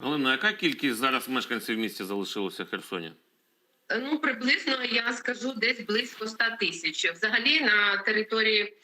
Галина, яка кількість зараз мешканців місті залишилося в Херсоні? Ну, приблизно я скажу десь близько 100 тисяч. Взагалі на території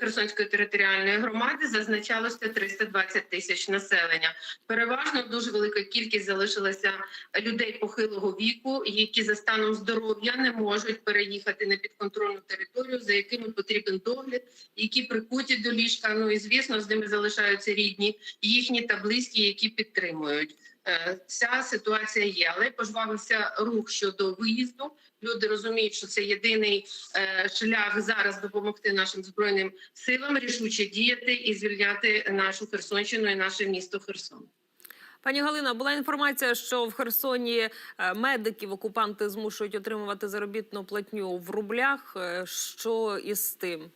Херсонської територіальної громади зазначалося 320 тисяч населення. Переважно дуже велика кількість залишилася людей похилого віку, які за станом здоров'я не можуть переїхати на підконтрольну територію, за якими потрібен догляд, які прикуті до ліжка. Ну і звісно, з ними залишаються рідні, їхні та близькі, які підтримують. Е, Ця ситуація є, але пожвавився рух щодо виїзду. Люди розуміють, що це єдиний е, шлях зараз допомогти нашим збройним силам рішуче діяти і звільняти нашу Херсонщину і наше місто Херсон. Пані Галина, була інформація, що в Херсоні е, медиків окупанти змушують отримувати заробітну платню в рублях. Що із тим?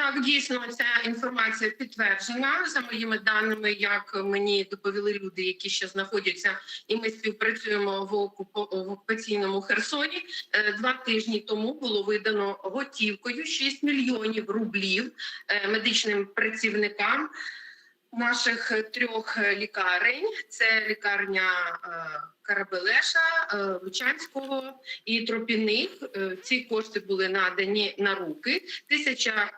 Так, дійсно, ця інформація підтверджена за моїми даними, як мені доповіли люди, які ще знаходяться, і ми співпрацюємо в, окупаційному Херсоні. Е, Два тижні тому було видано готівкою 6 мільйонів рублів е, медичним працівникам наших е, трьох е, лікарень. Це лікарня е, Карабелеша, Лучанського і Тропіних. Ці кошти були надані на руки. Тисяча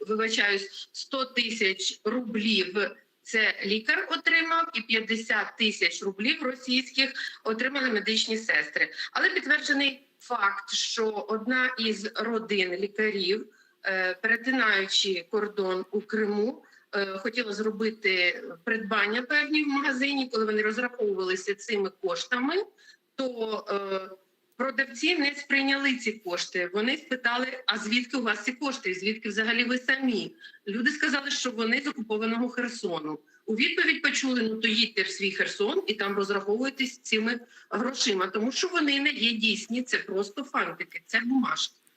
вибачаюсь, 100 тисяч рублів. Це лікар отримав, і 50 тисяч рублів російських отримали медичні сестри. Але підтверджений факт, що одна із родин лікарів, перетинаючи кордон у Криму, хотіла зробити придбання певні в магазині, коли вони розраховувалися цими коштами, то е, продавці не сприйняли ці кошти. Вони спитали: а звідки у вас ці кошти? Звідки взагалі ви самі? Люди сказали, що вони з окупованого Херсону. У відповідь почули: ну то їдьте в свій Херсон і там розраховуйтесь цими грошима, тому що вони не є дійсні. Це просто фантики, це бумажки.